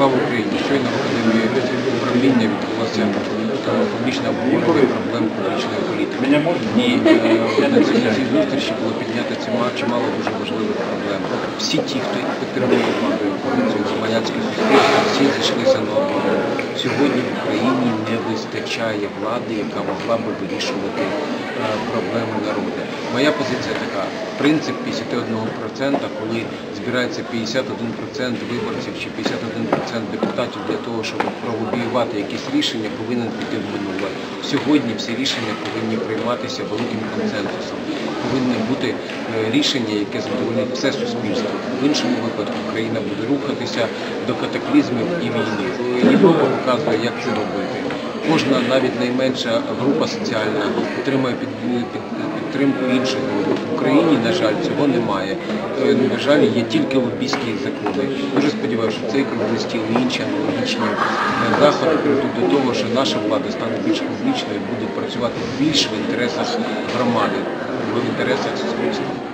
Слава Україні! Щойно в академії управління відбулася публічна обговорення проблем публічної політики. І на цій зустрічі було піднято чимало дуже важливих проблем. Всі ті, хто підтримує владу громадянське суспільство, всі зійшлися на одному. Сьогодні вистачає влади, яка могла би вирішувати е, проблеми народу. Моя позиція така: принцип 51%, коли збирається 51% виборців чи 51% депутатів для того, щоб пролобіювати якісь рішення, повинен піти в минуле. Сьогодні всі рішення повинні прийматися великим консенсусом. Повинні бути е, рішення, яке задовольнить все суспільство. В іншому випадку Україна буде рухатися до катаклізмів і війни. Європа показує, як це робити. Кожна навіть найменша група соціальна отримує під, під, підтримку інших груп. В Україні, на жаль, цього немає. Е, На жаль, є тільки лобійські закони. Дуже сподіваюся, що цей круглий стіл і інші аналогічні е, заходи приведуть до того, що наша влада стане більш публічною і буде працювати більш в інтересах громади, в інтересах суспільства.